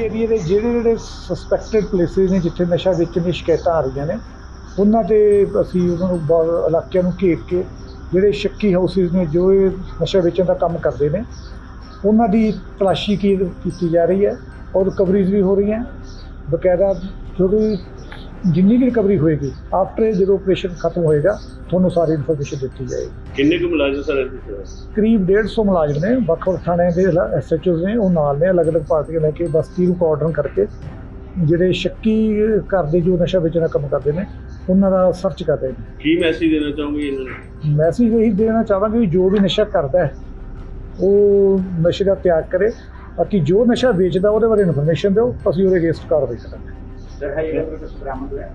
ਏਰੀਏ ਦੇ ਜਿਹੜੇ ਜਿਹੜੇ ਸਸਪੈਕਟਡ ਪਲੇਸਿਸ ਨੇ ਜਿੱਥੇ ਨਸ਼ਾ ਵੇਚਣ ਦੀ ਸ਼ਿਕਾਇਤਾਂ ਆ ਰਹੀਆਂ ਨੇ, ਉਹਨਾਂ ਤੇ ਅਸੀਂ ਉਹਨਾਂ ਨੂੰ ਬਹੁਤ ਇਲਾਕਿਆਂ ਨੂੰ ਘੇਰ ਕੇ ਜਿਹੜੇ ਸ਼ੱਕੀ ਹਾਊਸਿਸ ਨੇ, ਜੋ ਇਹ ਨਸ਼ਾ ਵੇਚਣ ਦਾ ਕੰਮ ਕਰਦੇ ਨੇ, ਉਹਨਾਂ ਦੀ ਤਲਾਸ਼ੀ ਕੀ ਕੀਤੀ ਜਾ ਰਹੀ ਹੈ ਔਰ ਰਿਕਵਰੀਜ਼ ਵੀ ਹੋ ਰਹੀਆਂ। ਬਕਾਇਦਾ ਜਿਹੜੀ ਜਿੰਨੀ ਵੀ ਰਿਕਵਰੀ ਹੋਏਗੀ ਆਫਟਰ ਜਦੋਂ ਆਪਰੇਸ਼ਨ ਖਤਮ ਹੋਏਗਾ ਤੁਹਾਨੂੰ ਸਾਰੀ ਇਨਫੋਰਮੇਸ਼ਨ ਦਿੱਤੀ ਜਾਏਗੀ। ਕਿੰਨੇ ਕੁ ਮੁਲਾਜ਼ਮ ਸਰ ਇੱਥੇ? ਕਰੀਬ 150 ਮੁਲਾਜ਼ਮ ਨੇ ਵੱਖ-ਵੱਖ ਥਾਣਿਆਂ ਦੇ ਐਸਐਚਓਜ਼ ਨੇ ਉਹ ਨਾਲ ਨੇ ਅਲੱਗ-ਅਲੱਗ ਪਾਰਟੀਆਂ ਲੈ ਕੇ ਬਸਤੀ ਨੂੰ ਕੋਆਰਡਨ ਕਰਕੇ ਜਿਹੜੇ ਸ਼ੱਕੀ ਕਰਦੇ ਜੋ ਨਸ਼ਾ ਵੇਚਣ ਕੰਮ ਕਰਦੇ ਨੇ ਉਹਨਾਂ ਦਾ ਸਰਚ ਕਰ ਰਹੇ ਨੇ। ਕੀ ਮੈਸੇਜ ਦੇਣਾ ਚਾਹੋਗੇ ਇਹਨਾਂ ਨੂੰ? ਮੈਸੇਜ ਇਹੀ ਦੇਣਾ ਚਾਹਾਂਗੇ ਵੀ ਜੋ ਵੀ ਨਸ਼ਾ ਕਰਦਾ ਹੈ ਉਹ ਨਸ਼ੇ ਦਾ ਤਿਆਗ ਕਰੇ। ਬਾਕੀ ਜੋ ਨਸ਼ਾ ਵੇਚਦਾ ਉਹਦੇ ਬਾਰੇ ਇਨਫੋਰਮੇਸ਼ਨ ਦਿਓ ਅਸੀਂ ਉਹਦੇ ਅਗੇਂਸਟ ਕਾਰਵਾਈ ਕਰਾਂਗੇ। ਸਰ ਹੈ ਇਹ ਕੁਝ ਬਰਾਮਦ ਹੋਇਆ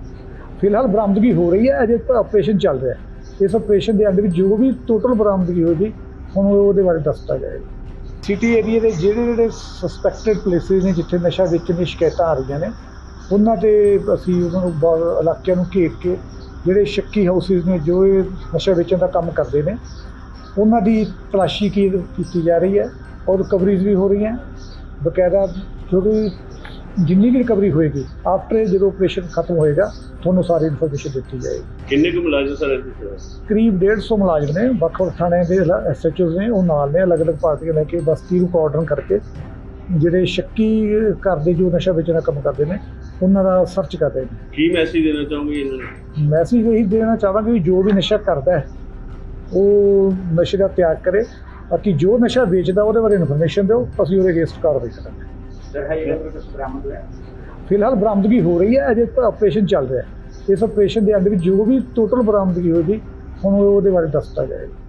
ਫਿਲਹਾਲ ਬਰਾਮਦਗੀ ਹੋ ਰਹੀ ਹੈ, ਅਜੇ ਆਪਰੇਸ਼ਨ ਚੱਲ ਰਿਹਾ ਹੈ। ਇਸ ਆਪਰੇਸ਼ਨ ਦੇ ਅੰਦਰ ਜੋ ਵੀ ਟੋਟਲ ਬਰਾਮਦਗੀ ਹੋਏਗੀ, ਹੁਣ ਉਹਦੇ ਬਾਰੇ ਦੱਸਤਾ ਜਾਏਗਾ। ਸਿਟੀ ਏਰੀਏ ਦੇ ਜਿਹੜੇ ਜਿਹੜੇ ਸਸਪੈਕਟਡ ਪਲੇਸਿਸ ਨੇ, ਜਿੱਥੇ ਨਸ਼ਾ ਵੇਚਣ ਦੀ ਸ਼ਿਕਾਇਤਾਂ ਆ ਰਹੀਆਂ ਨੇ, ਉਹਨਾਂ ਤੇ ਅਸੀਂ ਉਹਨਾਂ ਨੂੰ ਬਹੁਤ ਇਲਾਕਿਆਂ ਨੂੰ ਘੇਰ ਕੇ ਜਿਹੜੇ ਸ਼ੱਕੀ ਹਾਊਸਿਸ ਨੇ, ਜੋ ਇਹ ਨਸ਼ਾ ਵੇਚਣ ਦਾ ਕੰਮ ਕਰਦੇ ਨੇ, ਉਹਨਾਂ ਦੀ ਤਲਾਸ਼ੀ ਕੀ ਕੀਤੀ ਜਾ ਰਹੀ ਹੈ ਔਰ ਰਿਕਵਰੀਜ਼ ਵੀ ਹੋ ਰਹੀਆਂ। ਬਕਾਇਦਾ ਜਿਹੜੀ ਜਿੰਨੀ ਵੀ ਰਿਕਵਰੀ ਹੋਏਗੀ ਆਫਟਰ ਜਦੋਂ ਆਪਰੇਸ਼ਨ ਖਤਮ ਹੋਏਗਾ ਤੁਹਾਨੂੰ ਸਾਰੀ ਇਨਫੋਰਮੇਸ਼ਨ ਦਿੱਤੀ ਜਾਏਗੀ। ਕਿੰਨੇ ਕੁ ਮੁਲਾਜ਼ਮ ਸਰ ਇੱਥੇ ਕਰੀਬ 150 ਮੁਲਾਜ਼ਮ ਨੇ ਵੱਖ-ਵੱਖ ਥਾਣਿਆਂ ਦੇ ਐਸਐਚਓਜ਼ ਨੇ ਉਹ ਨਾਲ ਨੇ ਅਲੱਗ-ਅਲੱਗ ਪਾਰਟੀਆਂ ਲੈ ਕੇ ਬਸਤੀ ਨੂੰ ਕੋਆਰਡਨ ਕਰਕੇ ਜਿਹੜੇ ਸ਼ੱਕੀ ਕਰਦੇ ਜੋ ਨਸ਼ਾ ਵੇਚਣ ਦਾ ਕੰਮ ਕਰਦੇ ਨੇ ਉਹਨਾਂ ਦਾ ਸਰਚ ਕਰ ਰਹੇ ਨੇ। ਕੀ ਮੈਸੇਜ ਦੇਣਾ ਚਾਹੋਗੇ ਇਹਨਾਂ ਨੂੰ? ਮੈਸੇਜ ਇਹੀ ਦੇਣਾ ਚਾਹਾਂਗੇ ਵੀ ਜੋ ਵੀ ਨਸ਼ਾ ਕਰਦਾ ਹੈ ਉਹ ਨਸ਼ੇ ਦਾ ਤਿਆਗ ਕਰੇ। ਬਾਕੀ ਜੋ ਨਸ਼ਾ ਵੇਚਦਾ ਉਹਦੇ ਬਾਰੇ ਇਨਫੋਰਮੇਸ਼ਨ ਦਿਓ ਅਸੀਂ ਉਹਦੇ ਅਗੇਂਸਟ ਕਾਰਵਾਈ ਕਰਾਂਗੇ। ਫਿਲਹਾਲ ਬਰਾਮਦਗੀ ਹੋ ਰਹੀ ਹੈ, ਅਜੇ ਆਪਰੇਸ਼ਨ ਚੱਲ ਰਿਹਾ ਹੈ। ਇਸ ਆਪਰੇਸ਼ਨ ਦੇ ਅੰਦਰ ਵੀ ਜੋ ਵੀ ਟੋਟਲ ਬਰਾਮਦਗੀ ਹੋਏਗੀ, ਹੁਣ ਉਹਦੇ ਬਾਰੇ ਦੱਸਤਾ ਜਾਏਗਾ।